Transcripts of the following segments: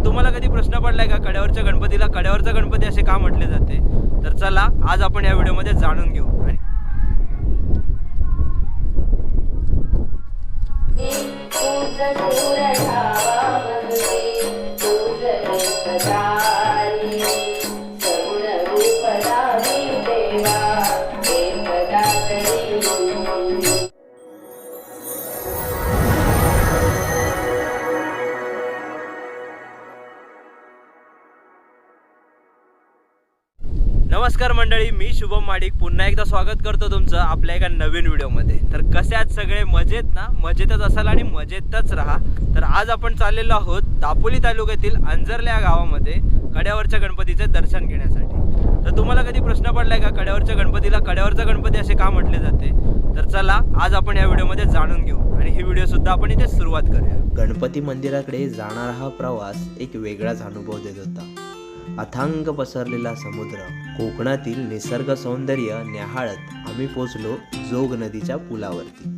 तर तुम्हाला कधी प्रश्न पडलाय का? कड्यावरच्या गणपतीला कड्यावरचा गणपती असे का म्हटले जाते? तर चला आज आपण या व्हिडिओमध्ये जाणून घेऊ. आणि नमस्कार मंडळी मी शुभम माडिक. पुन्हा एकदा स्वागत करतो तुमचं आपल्या एका नवीन व्हिडिओमध्ये. तर कसे आज सगळे? मजेत ना? मजेतच असाल आणि मजेतच राहा. तर आज आपण चाललेलो आहोत दापोली तालुक्यातील अंजरल्या या गावामध्ये कड्यावरच्या गणपतीचे दर्शन घेण्यासाठी. तर तुम्हाला कधी प्रश्न पडलाय का? कड्यावरच्या गणपतीला कड्यावरचा गणपती असे का म्हटले जाते? तर चला आज आपण या व्हिडिओमध्ये जाणून घेऊ आणि ही व्हिडिओ सुद्धा आपण इथे सुरुवात करूया. गणपती मंदिराकडे जाणारा हा प्रवास एक वेगळाच अनुभव देत होता. अथांग पसरलेला समुद्र कोकणातील निसर्ग सौंदर्य न्याहाळत आम्ही पोचलो जोग नदीच्या पुलावरती.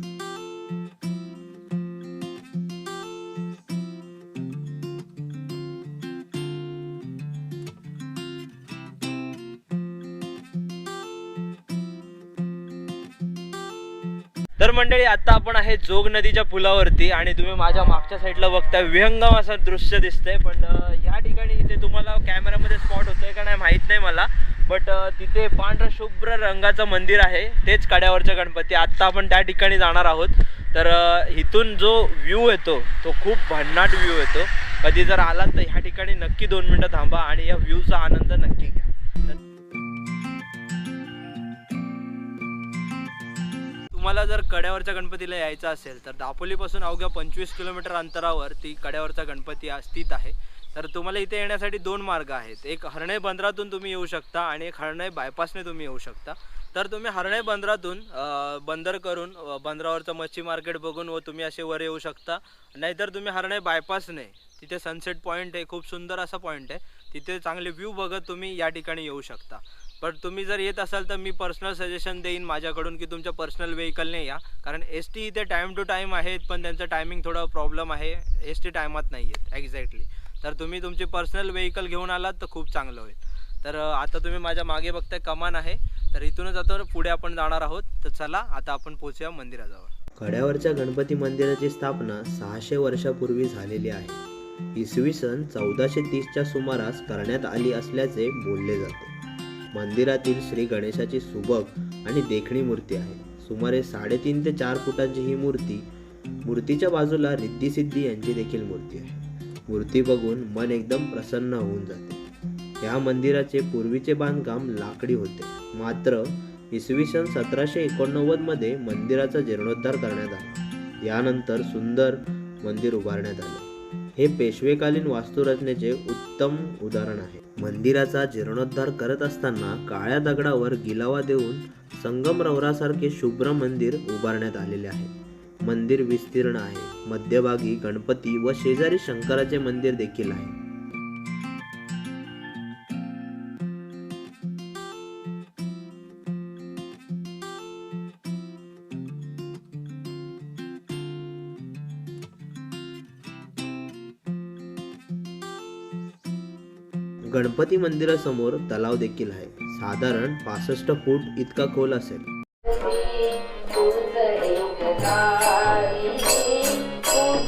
तर मंडळी आता आपण आहे जोग नदीच्या पुलावरती आणि तुम्ही माझ्या मागच्या साईडला बघताय विहंगम असं दृश्य दिसतंय. पण या ठिकाणी इथे तुम्हाला कॅमेरामध्ये स्पॉट होतोय का नाही माहीत नाही मला. बट uh, तिथे पांढरं शुभ्र रंगाचं मंदिर आहे. तेच कड्यावरच्या गणपती. आत्ता आपण त्या ठिकाणी जाणार आहोत. तर uh, इथून जो व्ह्यू येतो तो खूप भन्नाट व्ह्यू येतो. कधी जर आलात तर ह्या ठिकाणी नक्की दोन मिनटं थांबा आणि या व्ह्यूचा आनंद नक्की घ्या. तुम्हाला जर कड्यावरच्या गणपतीला यायचं असेल तर दापोलीपासून अवघ्या पंचवीस किलोमीटर अंतरावर ती कड्यावरचा गणपती स्थित आहे. तर तुम्हाला इथे येण्यासाठी दोन मार्ग आहेत. एक हरणे बंदरातून तुम्ही येऊ शकता आणि एक हरणे बायपासने तुम्ही येऊ शकता. तर तुम्ही हरणे बंदरातून बंदर करून बंदरावरचं मच्छी मार्केट बघून व तुम्ही असे वर येऊ शकता. नाहीतर तुम्ही हरणे बायपासने तिथे सनसेट पॉईंट आहे खूप सुंदर असा पॉईंट आहे. तिथे चांगले व्ह्यू बघत तुम्ही या ठिकाणी येऊ शकता. पण तुम्ही जर येत असाल तर मी पर्सनल सजेशन देईन माझ्याकडून की तुमच्या पर्सनल व्हेकलने या. कारण एस टी इथे टाईम टू टाईम आहेत पण त्यांचं टायमिंग थोडं प्रॉब्लेम आहे. एस टी टायमात नाही आहेत एक्झॅक्टली तर तुम्ही तुमचे पर्सनल व्हेकल घेऊन आलात तर खूप चांगलं होईल. तर आता तुम्ही माझ्या मागे बघताय कमान आहे. तर इथूनच आता पुढे आपण जाणार आहोत. तर चला आता आपण पोचूया मंदिराजवळ. कड्यावरच्या गणपती मंदिराची स्थापना सहाशे वर्षापूर्वी झालेली आहे. इसवी सन चौदाशे तीसच्या सुमारास करण्यात आली असल्याचे बोलले जाते. मंदिरातील श्री गणेशाची सुबक आणि देखणी मूर्ती आहे. सुमारे साडेतीन ते चार फुटांची ही मूर्ती मूर्तीच्या बाजूला रिद्धी यांची देखील मूर्ती आहे. मूर्ती बघून मन एकदम प्रसन्न होऊन जाते. या मंदिराचे पूर्वीचे बांधकाम लाकडी होते. मात्र इसवी सन सतराशे एकोणनव्वदमध्ये मंदिराचा जीर्णोद्धार करण्यात आला. यानंतर सुंदर मंदिर उभारण्यात आले. हे पेशवेकालीन वास्तुरचनेचे उत्तम उदाहरण आहे. मंदिराचा जीर्णोद्धार करत असताना काळ्या दगडावर गिलावा देऊन संगमरवरासारखे शुभ्र मंदिर उभारण्यात आलेले आहे. मंदिर विस्तीर्ण आहे. मध्यभागी गणपती व शेजारी शंकराचे मंदिर देखील आहे. गणपती मंदिरासमोर तलाव देखील आहे. साधारण पासष्ट फूट इतका खोल असेल.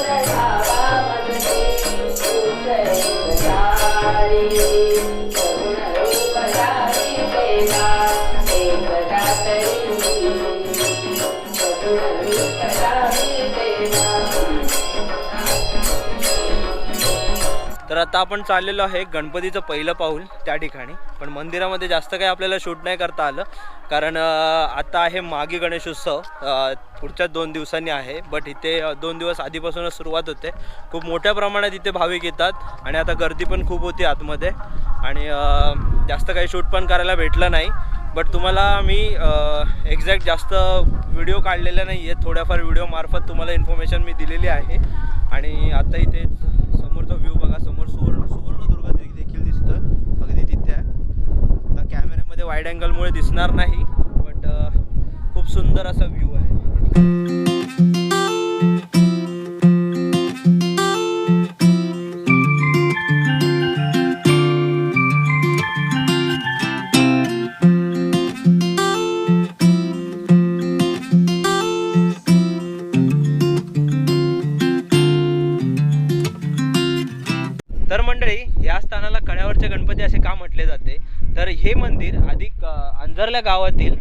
Thank you. तर आता आपण चाललेलो आहे गणपतीचं पहिलं पाऊल त्या ठिकाणी. पण मंदिरामध्ये जास्त काही आपल्याला शूट नाही करता आलं. कारण आता आहे मागे गणेशोत्सव. पुढच्या दोन दिवसांनी आहे. बट इथे दोन दिवस आधीपासूनच सुरुवात होते. खूप मोठ्या प्रमाणात इथे भाविक येतात. आणि आता गर्दी पण खूप होती आतमध्ये. आणि जास्त काही शूट पण करायला भेटलं नाही. बट तुम्हाला मी एक्झॅक्ट जास्त व्हिडिओ काढलेले नाही आहेत थोड्याफार व्हिडिओमार्फत तुम्हाला इन्फॉर्मेशन मी दिलेली आहे. आणि आता इथे समोरचा व्ह्यू बघा समोर सुवर्ण सुवर्णदुर्ग दे- देखील दिसतं अगदी तिथे आहे आता कॅमेऱ्यामध्ये वाईड अँगलमुळे दिसणार नाही बट uh, खूप सुंदर असा व्ह्यू आहे. तर मंडळी या स्थानाला कड्यावरचे गणपती असे का म्हटले जाते? तर हे मंदिर अधिक अंजरल्या गावातील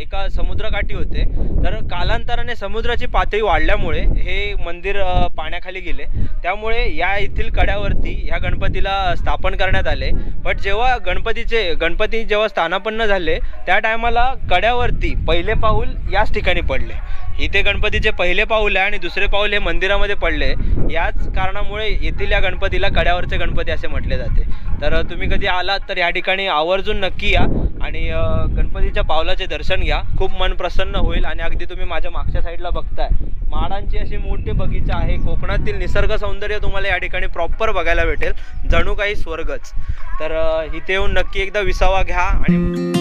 एका समुद्रकाठी होते. तर कालांतराने समुद्राची पातळी वाढल्यामुळे हे मंदिर पाण्याखाली गेले. त्यामुळे या येथील कड्यावरती ह्या गणपतीला स्थापन करण्यात आले. बट जेव्हा गणपतीचे गणपती जेव्हा स्थानापन्न झाले त्या टायमाला कड्यावरती पहिले पाऊल याच ठिकाणी पडले. इथे गणपतीचे पहिले पाऊल आहे आणि दुसरे पाऊल हे मंदिरामध्ये पडले. याच कारणामुळे येथील या गणपतीला कड्यावरचे गणपती असे म्हटले जाते. तर तुम्ही कधी आलात तर या ठिकाणी आवर्जून नक्की या आणि गणपतीच्या पावलाचे दर्शन घ्या. खूप मन प्रसन्न होईल आणि अगदी तुम्ही माझ्या मागच्या साईडला बघताय. माडांची अशी मोठी बगीचा आहे. कोकणातील निसर्ग सौंदर्य तुम्हाला या ठिकाणी प्रॉपर बघायला भेटेल. जणू काही स्वर्गच. तर इथे येऊन नक्की एकदा विसावा घ्या आणि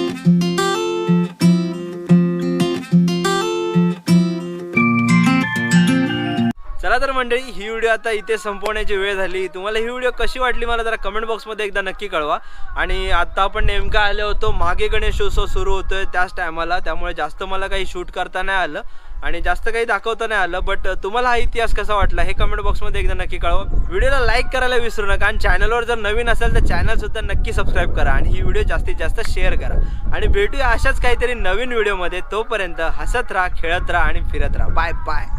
चला तर मंडळी ही व्हिडिओ आता इथे संपवण्याची वेळ झाली. तुम्हाला ही व्हिडिओ कशी वाटली मला जरा कमेंट बॉक्समध्ये एकदा नक्की कळवा. आणि आत्ता आपण नेमका आलो होतो मागे गणेशोत्सव सुरू होतोय त्याच टायमाला त्यामुळे जास्त मला काही शूट करता नाही आलं आणि जास्त काही दाखवता नाही आलं. बट तुम्हाला हा इतिहास कसा वाटला हे कमेंट बॉक्समध्ये एकदा नक्की कळवा. व्हिडिओला लाईक करायला विसरू नका आणि चॅनलवर जर नवीन असेल तर चॅनलसुद्धा नक्की सबस्क्राईब करा आणि ही व्हिडिओ जास्तीत जास्त शेअर करा. आणि भेटूया अशाच काहीतरी नवीन व्हिडिओमध्ये तोपर्यंत हसत राहा खेळत राहा आणि फिरत राहा. Bye bye